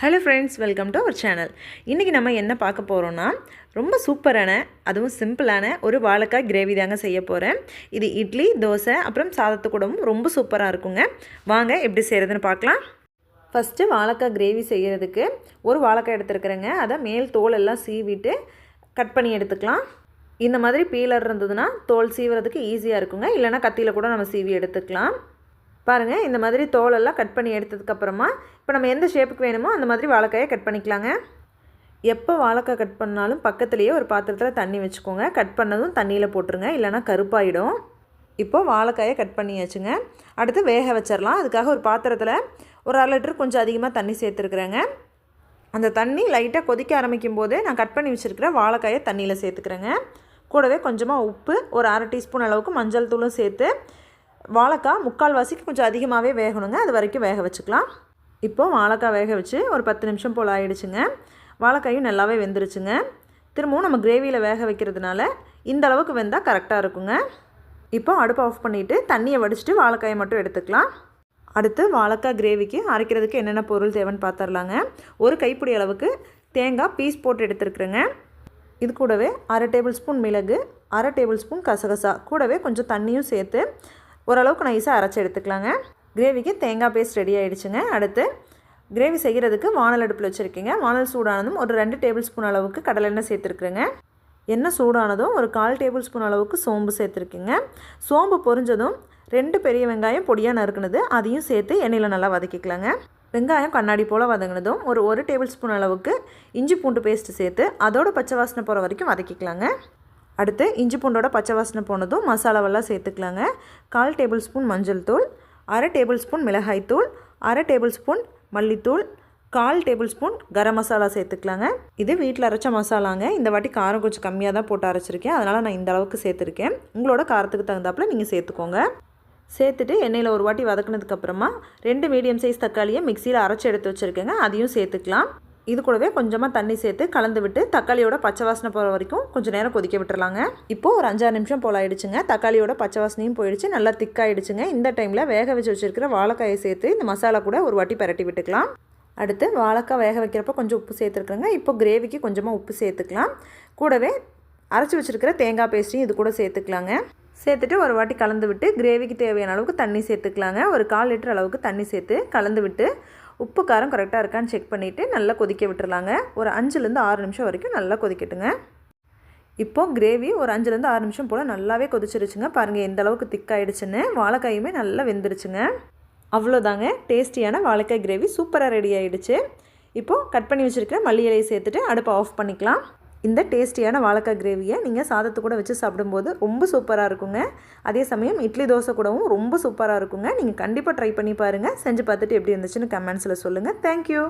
Hello friends welcome to our channel இன்றைக்கி நம்ம என்ன பார்க்க போகிறோன்னா ரொம்ப சூப்பரான அதுவும் சிம்பிளான ஒரு வாழைக்காய் கிரேவி தாங்க செய்ய போகிறேன் இது இட்லி தோசை அப்புறம் சாதத்து கூடவும் ரொம்ப சூப்பராக இருக்குங்க. வாங்க எப்படி செய்கிறதுன்னு பார்க்கலாம். ஃபஸ்ட்டு வாழைக்காய் கிரேவி செய்கிறதுக்கு ஒரு வாழைக்காய் எடுத்துருக்குறேங்க. அதை மேல் தோல் எல்லாம் சீவிட்டு கட் பண்ணி எடுத்துக்கலாம். இந்த மாதிரி பீலர் இருந்ததுன்னா தோல் சீவுறதுக்கு ஈஸியாக இருக்குங்க. இல்லைனா கத்தியில் கூட நம்ம சீவி எடுத்துக்கலாம். பாருங்கள் இந்த மாதிரி தோலெல்லாம் கட் பண்ணி எடுத்ததுக்கப்புறமா இப்போ நம்ம எந்த ஷேப்புக்கு வேணுமோ அந்த மாதிரி வாழைக்காயை கட் பண்ணிக்கலாங்க. எப்போ வாழைக்காய் கட் பண்ணாலும் பக்கத்துலேயே ஒரு பாத்திரத்தில் தண்ணி வச்சுக்கோங்க. கட் பண்ணதும் தண்ணியில் போட்டுருங்க இல்லைனா கருப்பாயிடும். இப்போது வாழைக்காயை கட் பண்ணியாச்சுங்க. அடுத்து வேக வச்சிடலாம் அதுக்காக ஒரு பாத்திரத்தில் ஒரு அரை லிட்டர் கொஞ்சம் அதிகமாக தண்ணி சேர்த்துருக்குறேங்க. அந்த தண்ணி லைட்டாக கொதிக்க ஆரம்பிக்கும் போது நான் கட் பண்ணி வச்சுருக்கிற வாழைக்காயை தண்ணியில் சேர்த்துக்கிறேங்க. கூடவே கொஞ்சமாக உப்பு ஒரு அரை டீஸ்பூன் அளவுக்கு மஞ்சள் தூளும் சேர்த்து வாழைக்காய் முக்கால்வாசிக்கு கொஞ்சம் அதிகமாகவே வேகணுங்க. அது வரைக்கும் வேக வச்சுக்கலாம். இப்போது வாழைக்காய் வேக வச்சு ஒரு பத்து நிமிஷம் போல் ஆகிடுச்சுங்க வாழைக்காயும் நல்லாவே வெந்துருச்சுங்க. திரும்பவும் நம்ம கிரேவியில் வேக வைக்கிறதுனால இந்த அளவுக்கு வெந்தால் கரெக்டாக இருக்குங்க. இப்போ அடுப்பு ஆஃப் பண்ணிவிட்டு தண்ணியை வடிச்சிட்டு வாழைக்காயை மட்டும் எடுத்துக்கலாம். அடுத்து வாழைக்காய் கிரேவிக்கு அரைக்கிறதுக்கு என்னென்ன பொருள் தேவைன்னு பார்த்துடலாங்க ஒரு கைப்பிடி அளவுக்கு தேங்காய் பீஸ் போட்டு எடுத்துருக்குறேங்க. இது கூடவே அரை டேபிள் ஸ்பூன் மிளகு அரை டேபிள் ஸ்பூன் கசகசா கூடவே கொஞ்சம் தண்ணியும் சேர்த்து ஓரளவுக்கு நைஸாக அரைச்சி எடுத்துக்கலாங்க. கிரேவிக்கு தேங்காய் பேஸ்ட் ரெடி ஆகிடுச்சுங்க அடுத்து கிரேவி செய்கிறதுக்கு வானல் அடுப்பில் வச்சுருக்கீங்க. வானல் சூடானதும் ஒரு ரெண்டு டேபிள் ஸ்பூன் அளவுக்கு கடலெண்ணெய் சேர்த்துருக்குறேங்க. எண்ணெய் சூடானதும் ஒரு கால் டேபிள் ஸ்பூன் அளவுக்கு சோம்பு சேர்த்துருக்கீங்க. சோம்பு பொரிஞ்சதும் ரெண்டு பெரிய வெங்காயம் பொடியாக நறுக்குனது அதையும் சேர்த்து எண்ணெயில் நல்லா வதக்கிக்கலாங்க. வெங்காயம் கண்ணாடி போல் வதங்கினதும் ஒரு ஒரு டேபிள் ஸ்பூன் அளவுக்கு இஞ்சி பூண்டு பேஸ்ட்டு சேர்த்து அதோட பச்சை வாசனை போகிற வரைக்கும் வதக்கிக்கலாங்க. அடுத்து இஞ்சி பூண்டோட பச்சை வாசனை போனதும் மசாலாவெல்லாம் சேர்த்துக்கலாங்க. கால் டேபிள் ஸ்பூன் மஞ்சள் தூள் அரை டேபிள் ஸ்பூன் மிளகாய் தூள் அரை டேபிள் ஸ்பூன் மல்லித்தூள் கால் டேபிள் ஸ்பூன் கரம் மசாலா சேர்த்துக்கலாங்க. இது வீட்டில் அரைச்ச மசாலாங்க. இந்த வாட்டி காரம் கொஞ்சம் கம்மியாக தான் போட்டு அரைச்சிருக்கேன். அதனால் நான் இந்த அளவுக்கு சேர்த்துருக்கேன். உங்களோட காரத்துக்கு தகுந்தாப்பில் நீங்கள் சேர்த்துக்கோங்க. சேர்த்துட்டு எண்ணெயில் ஒரு வாட்டி வதக்குனதுக்கப்புறமா ரெண்டு மீடியம் சைஸ் தக்காளியை மிக்சியில் அரைச்சி எடுத்து வச்சுருக்கேங்க. அதையும் சேர்த்துக்கலாம். இது கூடவே கொஞ்சமாக தண்ணி சேர்த்து கலந்து விட்டு தக்காளியோட பச்சை வாசனை போகிற வரைக்கும் கொஞ்சம் நேரம் கொதிக்க விட்டுறலாங்க. இப்போது ஒரு அஞ்சாறு நிமிஷம் போல் ஆயிடுச்சுங்க. தக்காளியோட பச்சை வாசனையும் போயிடுச்சு. நல்லா திக்காயிடுச்சுங்க இந்த டைமில் வேக வச்சு வச்சுருக்கிற வாழைக்காயை சேர்த்து இந்த மசாலா கூட ஒரு வாட்டி பரட்டி விட்டுக்கலாம். அடுத்து வாழைக்காய் வேக வைக்கிறப்ப கொஞ்சம் உப்பு சேர்த்துருக்குறேங்க. இப்போ கிரேவிக்கு கொஞ்சமாக உப்பு சேர்த்துக்கலாம். கூடவே அரைச்சி வச்சுருக்கிற தேங்காய் பேஸ்ட்டையும் இது கூட சேர்த்துக்கலாங்க. சேர்த்துட்டு ஒரு வாட்டி கலந்து விட்டு கிரேவிக்கு தேவையான அளவுக்கு தண்ணி சேர்த்துக்கலாங்க. ஒரு கால் லிட்டர் அளவுக்கு தண்ணி சேர்த்து கலந்து விட்டு உப்பு காரம் கரெக்டாக இருக்கான்னு செக் பண்ணிவிட்டு நல்லா கொதிக்க விட்டுறலாங்க. ஒரு அஞ்சுலேருந்து ஆறு நிமிஷம் வரைக்கும் நல்லா கொதிக்கட்டுங்க. இப்போது கிரேவி ஒரு அஞ்சுலேருந்து ஆறு நிமிஷம் போல் நல்லாவே கொதிச்சிருச்சுங்க. பாருங்கள் எந்த அளவுக்கு திக்காயிடுச்சுன்னு வாழைக்காயுமே நல்லா வெந்துருச்சுங்க. அவ்வளோதாங்க டேஸ்டியான வாழைக்காய் கிரேவி சூப்பராக ரெடி ஆகிடுச்சு இப்போது கட் பண்ணி வச்சுருக்கிற மல்லி இலையை சேர்த்துட்டு அடுப்பை ஆஃப் பண்ணிக்கலாம். இந்த டேஸ்டியான வாழைக்காய் கிரேவியை நீங்கள் சாதத்து கூட வச்சு சாப்பிடும்போது ரொம்ப சூப்பராக இருக்குங்க. அதே சமயம் இட்லி தோசை கூடவும் ரொம்ப சூப்பராக இருக்குங்க. நீங்கள் கண்டிப்பாக ட்ரை பண்ணி பாருங்கள் செஞ்சு பார்த்துட்டு எப்படி இருந்துச்சுன்னு கமெண்ட்ஸில் சொல்லுங்கள் தேங்க்யூ